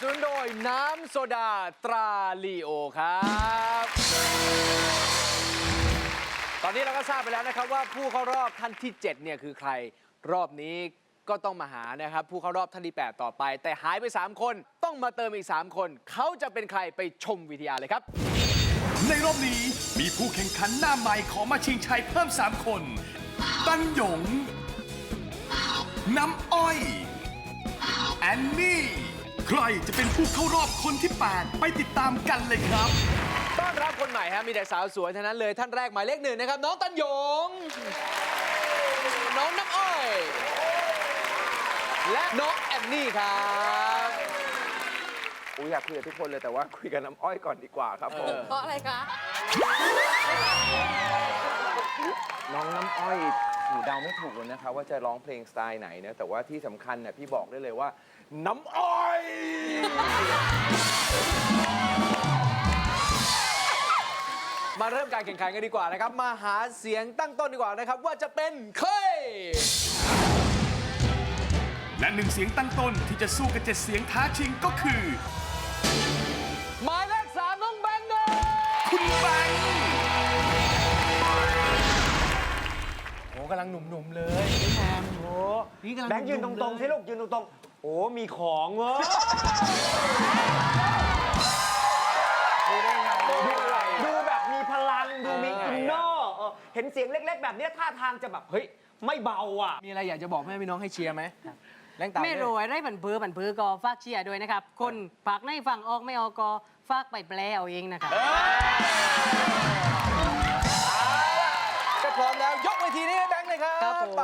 สนุนโดยน้ำโซดาตราลีโอครับ ตอนนี้เราก็ทราบไปแล้วนะครับว่าผู้เข้ารอบท่านที่ 7 เนี่ยคือใครรอบนี้ก็ต้องมาหานะครับ ผู้เข้ารอบท่านที่ 8 ต่อไป แต่หายไป 3 คนต้องมาเติมอีก 3 คน เขาจะเป็นใครไปชมวิทยาเลยครับ ในรอบนี้มีผู้แข่งขันหน้าใหม่ขอมาชิงชัยเพิ่ม 3 คน ตันหยง น้ำอ้อย แอนนี่ ใครจะเป็นผู้เข้ารอบคนที่ 8 ไปติดตามกันเลยครับ ต้อนรับคนใหม่ฮะมีแต่สาวสวยเท่านั้นเลยท่านแรกหมายเลขหนึ่งนะครับ น้องตันหยง น้องน้ำอ้อย และน้องแอนนี่ครับอูอยากคุยกับทุกคนเลยแต่ว่าคุยกับน้ำอ้อยก่อนดีกว่าครับผมเพราะอะไรคะ น้องน้ำอ้อย หนูเดาไม่ถูกเลยนะคะว่าจะร้องเพลงสไตล์ไหนนะแต่ว่าที่สำคัญเนี่ยพี่บอกได้เลยว่า น้ำอ้อย มาเริ่มการแข่งขันกันดีกว่านะครับ มาหาเสียงตั้งต้นดีกว่านะครับ ว่าจะเป็นใครและหนึ่งเสียงตั้งต้นที่จะสู้กับเจ็ดเสียงท้าชิงก็คือ กำลังหนุ่มๆเลยพี่แฮมโอ้นี่กำลังแบงค์ยืนตรงๆสิลูกยืนตรงๆ โอ้มีของเว้ยรู้ได้ไงรู้ได้ไงดูแบบมีพลังดูมีเอออินเนอร์เออเห็นเสียงเล็กๆ แบบเนี้ยท่าทางจะแบบเฮ้ยไม่เบาอะ มีอะไรอยากจะบอกแม่พี่น้องให้เชียร์ไหมแรงตามไม่รู้อะไรผันพือผันพือก็ฝากเชียร์ด้วยนะครับ คนฝากในฟังออกไม่ออกก็ฝากไปแปลเอาเองนะครับจะพร้อมแล้ว ยกเวทีนี้ให้แบงค์เลยครับครับผม ไป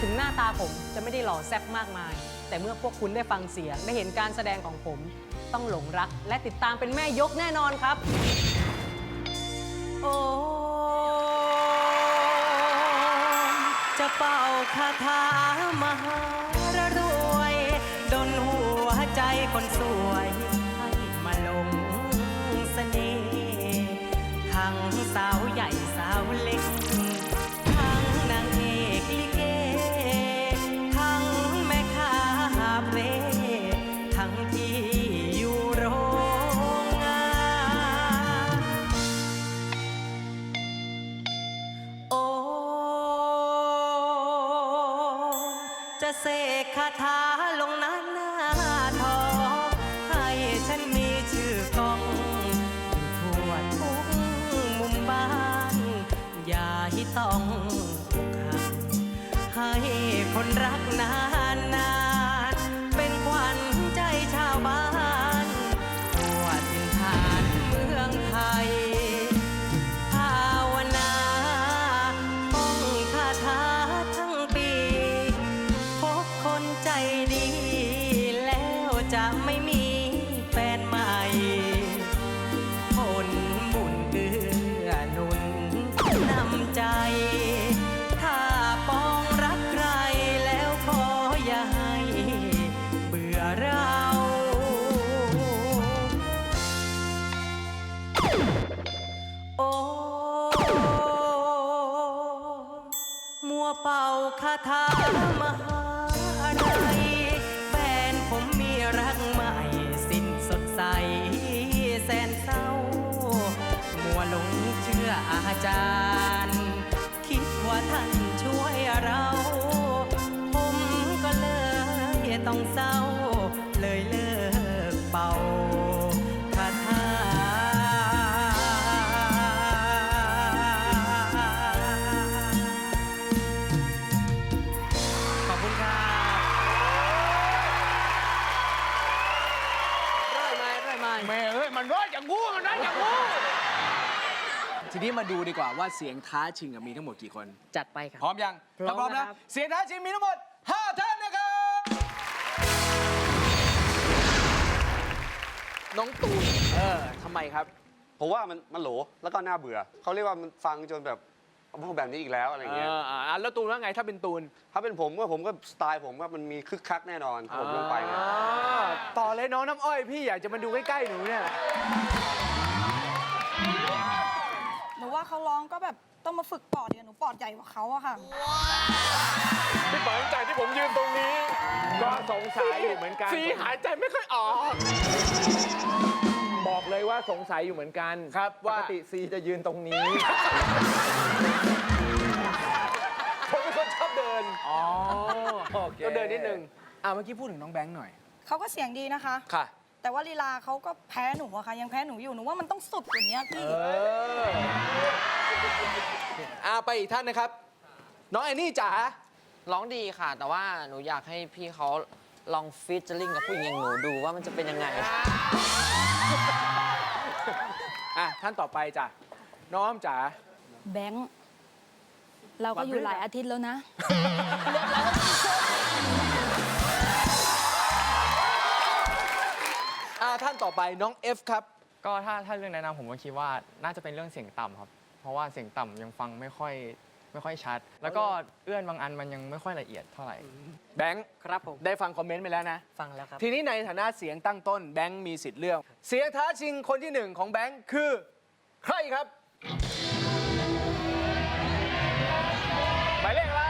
ถึงหน้าตาผมจะไม่ได้หล่อแซ่บมากมาย แต่เมื่อพวกคุณได้ฟังเสียงได้เห็นการแสดงของผม ต้องหลงรัก และติดตามเป็นแม่ยกแน่นอนครับ โอ้จะเป่าคาถามหารวย ดนหัวใจคนส สองคำให้คนรัก ถามหาอะไรแฟนผมมีรักใหม่ สิ้นสดใส แสนเศร้า มัวหลงเชื่ออาจารย์ คิดว่าท่านช่วยเรา ผมก็เลยต้องเศร้า อยไหมแม่เอ้ยมันร้อยอย่างงูมันร้อยอย่างงูทีนี้มาดูดีกว่าว่าเสียงท้าชิงอะมีทั้งหมดกี่คน จัดไปครับ พร้อมยังพร้อมถ้าพร้อมแล้แล้ววครับเสียงท้าชิงมีทั้งหมด5ท่านนะครับ น้องตูนเออทำไมครับ ผมว่ามันมันโหลแล้วก็น่าเบื่อ เขาเรียกว่ามันฟังจนแบบ พวกแบบนี้อีกแล้วอะไรเอเงี้ยออ่าแล้วตูนว่าไงถ้าเป็นตูนถ้าเป็นผมก็ผมก็สไตล์ผมว่ามันมีคึกคักแน่นอนถ้าผมลงไปเนี่ยอ่าต่อเลยน้องน้ำอ้อยพี่อยากจะมาดูใกล้ๆหนูเนี่ย หนูว่าเขาร้องก็แบบต้องมาฝึกปอดเดี๋ยวหนูปอดใหญ่กว่าเขาอะค่ะ พี่เปิดจากที่ผมยืนตรงนี้ ก็สงสัยอยู่เหมือนกัน สีหายใจไม่ค่อยออก บอกเลยว่าสงสัยอยู่เหมือนกันครับปว่า กติซีจะยืนตรงนี้ ผมเป็นคนชอบเดินอ๋อโอเคก็เดินนิดนึงอ่าเมื่อกี้พูดถึงน้องแบงค์หน่อย เขาก็เสียงดีนะคะ ค่ะ แต่ว่าลีลาเขาก็แพ้หนูอะค่ะ ยังแพ้หนูอยู่ หนูว่ามันต้องสุดกว่านี้พี่ เอออ่าไปอีกท่านนะครับ น้องแอนนี่จ๋าร้องดีค่ะ แต่ว่าหนูอยากให้พี่เขาลองฟีเจอริงกับผู้หญิงอย่างหนูดูว่ามันจะเป็นยังไง อะท่านต่อไปจ้ะน้องอ้อมจ๋า แบงค์เราก็อยู่หลายอาทิตย์แล้วนะ อ่าท่านต่อไปน้องเอฟครับ ก็ถ้าถ้าเรื่องแนะนำผมก็คิดว่าน่าจะเป็นเรื่องเสียงต่ำครับ เพราะว่าเสียงต่ำยังฟังไม่ค่อย ไม่ค่อยชัด แล้วก็เอื้อนบางอันมันยังไม่ค่อยละเอียดเท่าไหร่แบงค์ครับผม ได้ฟังคอมเมนต์ไปแล้วนะ ฟังแล้วครับ ทีนี้ในฐานะเสียงตั้งต้นแบงค์มีสิทธิ์เลือก เสียงท้าชิงคนที่หนึ่งของแบงค์คือ ใครครับหมายเลขอะไร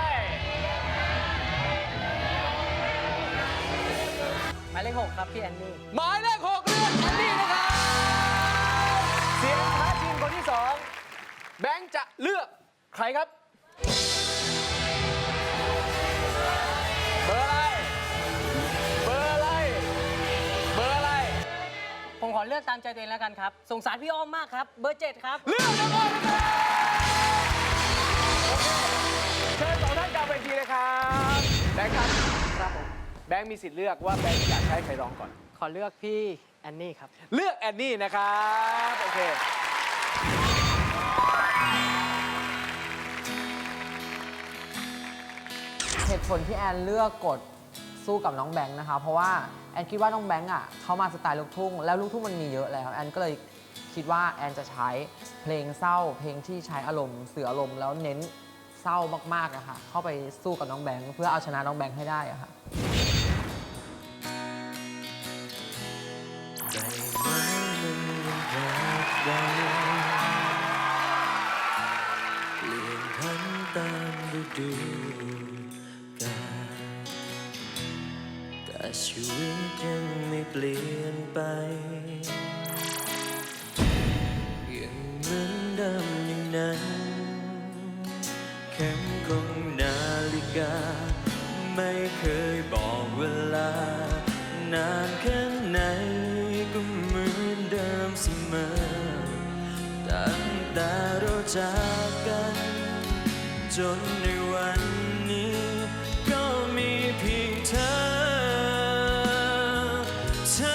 หมายเลขหกครับพี่แอนนี่หมายเลขหกเลือกแอนนี่นะครับเสียงท้าชิงคนที่สองแบงค์จะเลือกใครครับเบ เลือกตามใจตัวเองแล้วกันครับ สงสารพี่อ้อมมากครับ เบอร์เจ็ดครับ เลือกน้องอ้อมนะครับโอเคเชิญสองท่านกลับไปทีเลยครับแบงค์ครับครับผมแบงค์มีสิทธิ์เลือกว่าแบงค์อยากให้ใครร้องก่อน ขอเลือกพี่แอนนี่ครับ เลือกแอนนี่นะครับโอเคเหตุผลที่แอนเลือกกด สู้กับน้องแบงค์นะคะ เพราะว่าแอนคิดว่าน้องแบงค์อะเขามาสไตล์ลูกทุ่ง แล้วลูกทุ่งมันมีเยอะแล้วแอนก็เลยคิดว่าแอนจะใช้เพลงเศร้า เพลงที่ใช้อารมณ์เสืออารมณ์แล้วเน้นเศร้ามากๆอะค่ะเข้าไปสู้กับน้องแบงค์เพื่อเอาชนะน้องแบงค์ให้ได้อะค่ะ แต่เราจากกัน จนในวันนี้ ก็มีเพียงเธอ เธอ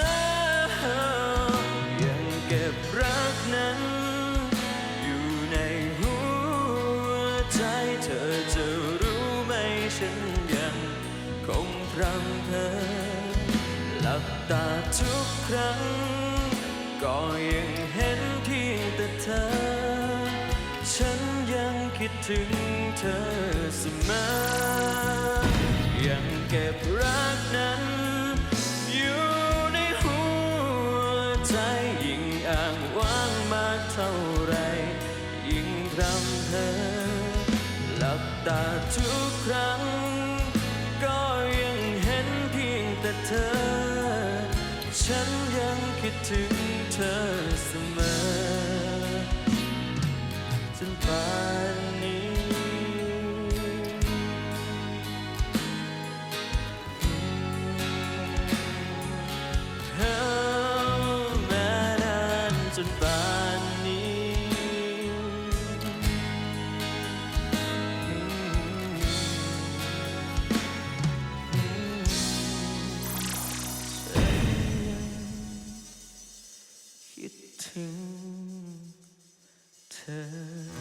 ยังเก็บรักนั้น อยู่ในหัวใจเธอจะรู้ไหมฉันยังคงพรำเพอหลับตาทุกครั้ง ก็ยังเห็น ถึงเธอเสมอยังเก็บรักนั้น อยู่ในหัวใจยิ่งอ้างว้างมากเท่าไร ยิ่งรำเพอหลับตาทุกครั้ง ก็ยังเห็นเพียงแต่เธอ ฉันยังคิดถึงเธอเสมอ จนป่านนี้ เธอแม้นานจนป่านนี้ คิดถึงเธอ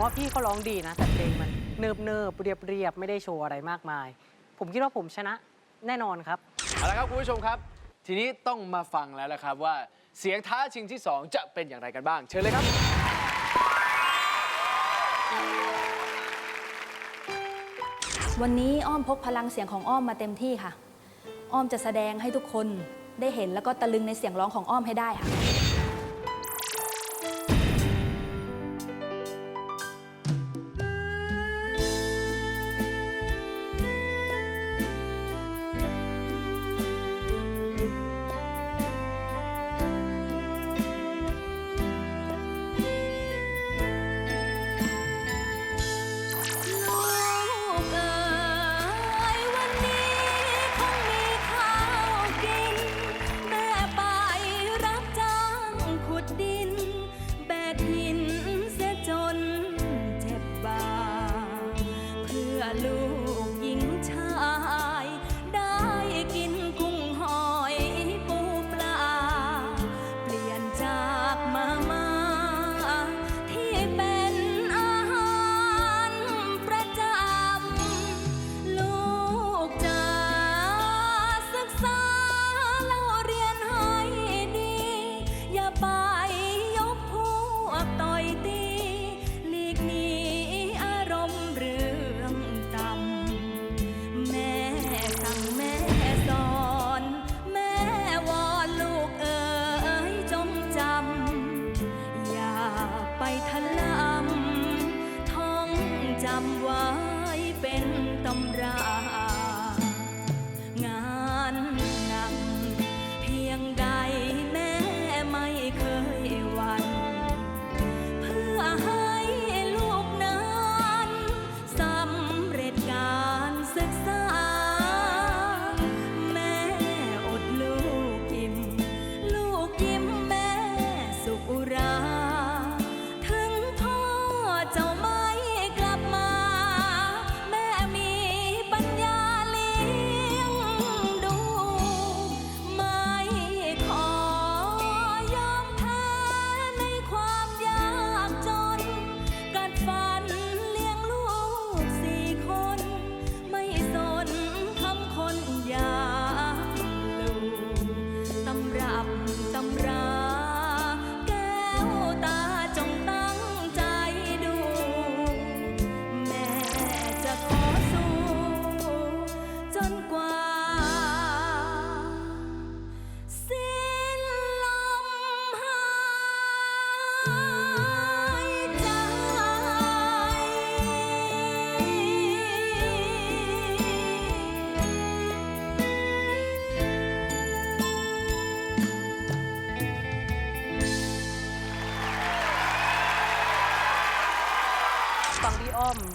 ว่าพี่เขาร้องดีนะแต่เพลงมันเนิบเนิบๆเรียบเรียบๆไม่ได้โชว์อะไรมากมาย ผมคิดว่าผมชนะแน่นอนครับเอาละครับคุณผู้ชมครับ ทีนี้ต้องมาฟังแล้วละครับว่าเสียงท้าชิงที่ 2 จะเป็นอย่างไรกันบ้าง เชิญเลยครับ วันนี้อ้อมพกพลังเสียงของอ้อมมาเต็มที่ค่ะ อ้อมจะแสดงให้ทุกคนได้เห็นแล้วก็ตะลึงในเสียงร้องของอ้อมให้ได้ค่ะ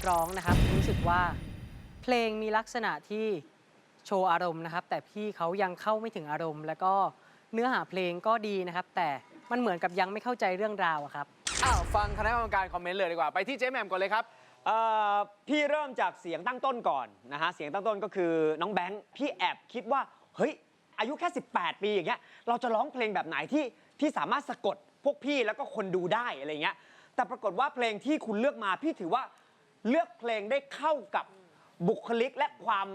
ร้องนะครับ รู้สึกว่าเพลงมีลักษณะที่โชว์อารมณ์นะครับ แต่พี่เขายังเข้าไม่ถึงอารมณ์ แล้วก็เนื้อหาเพลงก็ดีนะครับ แต่มันเหมือนกับยังไม่เข้าใจเรื่องราวอะครับอ้าวฟังคณะกรรมการคอมเมนต์เลยดีกว่าไปที่เจ๊แหม่มก่อนเลยครับ เอ่อพี่เริ่มจากเสียงตั้งต้นก่อนนะฮะเสียงตั้งต้นก็คือน้องแบงค์พี่แอบคิดว่าเฮ้ยอายุแค่ 18 ปีอย่างเงี้ยเราจะร้องเพลงแบบไหนที่ที่สามารถสะกดพวกพี่แล้วก็คนดูได้อะไรเงี้ยแต่ปรากฏว่าเพลงที่คุณเลือกมาพี่ถือว่า เลือกเพลงได้เข้ากับบุคลิกและความ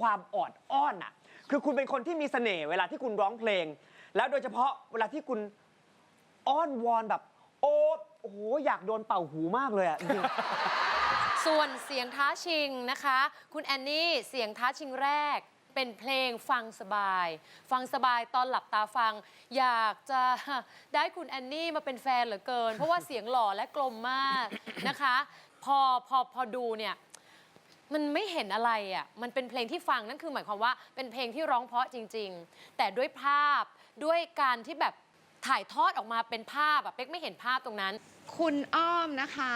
ความออดอ้อนอะ คือคุณเป็นคนที่มีเสน่ห์เวลาที่คุณร้องเพลง แล้วโดยเฉพาะเวลาที่คุณอ้อนวอนแบบ โอ้โอ้โหอยากโดนเป่าหูมากเลยอะ ส่วนเสียงท้าชิงนะคะ คุณแอนนี่เสียงท้าชิงแรก เป็นเพลงฟังสบาย ฟังสบายตอนหลับตาฟัง อยากจะได้คุณแอนนี่มาเป็นแฟนเหลือเกิน เพราะว่าเสียงหล่อและกลมมากนะคะ พอพอพอดูเนี่ย มันไม่เห็นอะไรอะ มันเป็นเพลงที่ฟังนั่นคือหมายความว่าเป็นเพลงที่ร้องเพราะจริง ๆ แต่ด้วยภาพด้วยการที่แบบถ่ายทอดออกมาเป็นภาพอะเป๊กไม่เห็นภาพตรงนั้น คุณอ้อมนะคะ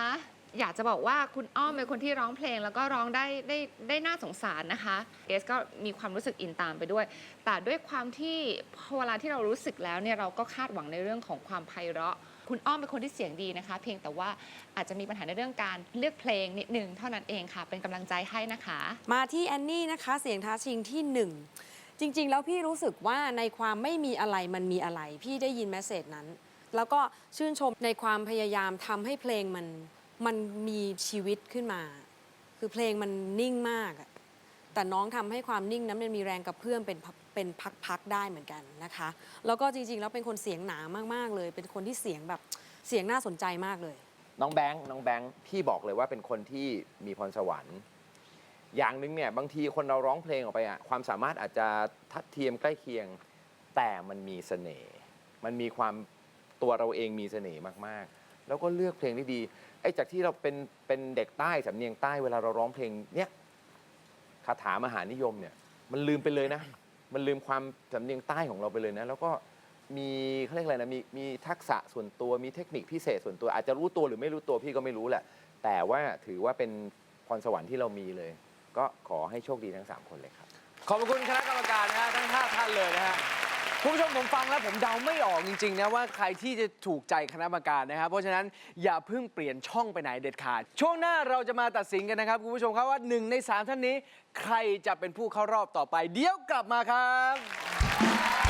อยากจะบอกว่าคุณอ้อมเป็นคนที่ร้องเพลงแล้วก็ร้องได้ได้ได้น่าสงสารนะคะเกสก็มีความรู้สึกอินตามไปด้วย แต่ด้วยความที่พอเวลาที่เรารู้สึกแล้วเนี่ยเราก็คาดหวังในเรื่องของความไพเราะ คุณอ้อมเป็นคนที่เสียงดีนะคะ เพียงแต่ว่าอาจจะมีปัญหาในเรื่องการเลือกเพลงนิดนึงเท่านั้นเองค่ะ เป็นกำลังใจให้นะคะ มาที่แอนนี่นะคะเสียงท้าชิงที่หนึ่งจริง ๆ แล้วพี่รู้สึกว่าในความไม่มีอะไรมันมีอะไร พี่ได้ยินแมสเซจนั้น แล้วก็ชื่นชมในความพยายามทำให้เพลงมันมันมีชีวิตขึ้นมา คือเพลงมันนิ่งมากอะแต่น้องทำให้ความนิ่งนั้นมันมีแรงกระเพื่อมเป็น เป็นพักๆได้เหมือนกันนะคะ แล้วก็จริงๆ แล้วเป็นคนเสียงหนามากๆเลย เป็นคนที่เสียงแบบเสียงน่าสนใจมากเลย น้องแบงค์น้องแบงค์พี่บอกเลยว่าเป็นคนที่มีพรสวรรค์ อย่างหนึ่งเนี่ยบางทีคนเราร้องเพลงออกไปอะความสามารถอาจจะทัดเทียมใกล้เคียง แต่มันมีเสน่ห์มันมีความตัวเราเองมีเสน่ห์มากๆ แล้วก็เลือกเพลงได้ดีไอ้จากที่เราเป็นเป็นเด็กใต้สำเนียงใต้เวลาเราร้องเพลงเนี่ยคาถามหานิยมเนี่ยมันลืมไปเลยนะ มันลืมความสำเนียงใต้ของเราไปเลยนะ แล้วก็มีเขาเรียกอะไรนะมีมีทักษะส่วนตัวมีเทคนิคพิเศษส่วนตัว อาจจะรู้ตัวหรือไม่รู้ตัวพี่ก็ไม่รู้แหละ แต่ว่าถือว่าเป็นพรสวรรค์ที่เรามีเลย ก็ขอให้โชคดีทั้ง 3 คนเลยครับ ขอบคุณคณะกรรมการนะฮะทั้ง 5 ท่านเลยนะฮะ คุณผู้ชมผมฟังแล้วผมเดาไม่ออกจริง ๆ นะ ว่าใครที่จะถูกใจคณะกรรมการนะครับ เพราะฉะนั้นอย่าเพิ่งเปลี่ยนช่องไปไหนเด็ดขาด ช่วงหน้าเราจะมาตัดสินกันนะครับ คุณผู้ชมครับว่าหนึ่งใน3ท่านนี้ ใครจะเป็นผู้เข้ารอบต่อไป เดี๋ยวกลับมาครับ